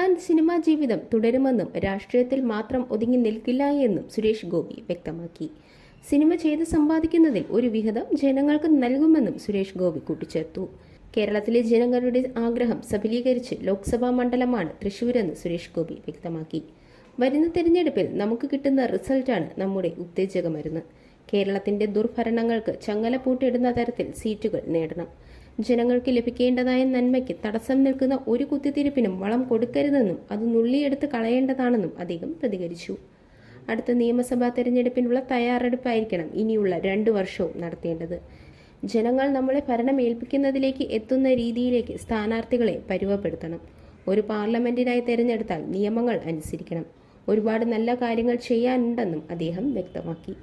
താൻ സിനിമാ ജീവിതം തുടരുമെന്നും രാഷ്ട്രീയത്തിൽ മാത്രം ഒതുങ്ങി നിൽക്കില്ല എന്നും സുരേഷ് ഗോപി വ്യക്തമാക്കി. സിനിമ ചെയ്ത് സമ്പാദിക്കുന്നതിൽ ഒരു വിഹിതം ജനങ്ങൾക്ക് നൽകുമെന്നും സുരേഷ് ഗോപി കൂട്ടിച്ചേർത്തു. കേരളത്തിലെ ജനങ്ങളുടെ ആഗ്രഹം സഫലീകരിച്ച് ലോക്സഭാ മണ്ഡലമാണ് തൃശൂരെന്ന് സുരേഷ് ഗോപി വ്യക്തമാക്കി. വരുന്ന തെരഞ്ഞെടുപ്പിൽ നമുക്ക് കിട്ടുന്ന റിസൾട്ടാണ് നമ്മുടെ ഉത്തേജക മരുന്ന് കേരളത്തിന്റെ ദുർഭരണങ്ങൾക്ക് ചങ്ങല പൂട്ടിയിടുന്ന തരത്തിൽ സീറ്റുകൾ നേടണം. ജനങ്ങൾക്ക് ലഭിക്കേണ്ടതായ നന്മയ്ക്ക് തടസ്സം നിൽക്കുന്ന ഒരു കുത്തിത്തിരിപ്പിനും വളം കൊടുക്കരുതെന്നും അത് നുള്ളിയെടുത്ത് കളയേണ്ടതാണെന്നും അദ്ദേഹം പ്രതികരിച്ചു. അടുത്ത നിയമസഭാ തെരഞ്ഞെടുപ്പിനുള്ള തയ്യാറെടുപ്പായിരിക്കണം ഇനിയുള്ള രണ്ടു വർഷവും നടത്തേണ്ടത്. ജനങ്ങൾ നമ്മളെ ഭരണം ഏൽപ്പിക്കുന്നതിലേക്ക് എത്തുന്ന രീതിയിലേക്ക് സ്ഥാനാർത്ഥികളെ പരുവപ്പെടുത്തണം. ഒരു പാർലമെന്റിനായി തെരഞ്ഞെടുത്താൽ നിയമങ്ങൾ അനുസരിക്കണം. ഒരുപാട് നല്ല കാര്യങ്ങൾ ചെയ്യാനുണ്ടെന്നും അദ്ദേഹം വ്യക്തമാക്കി.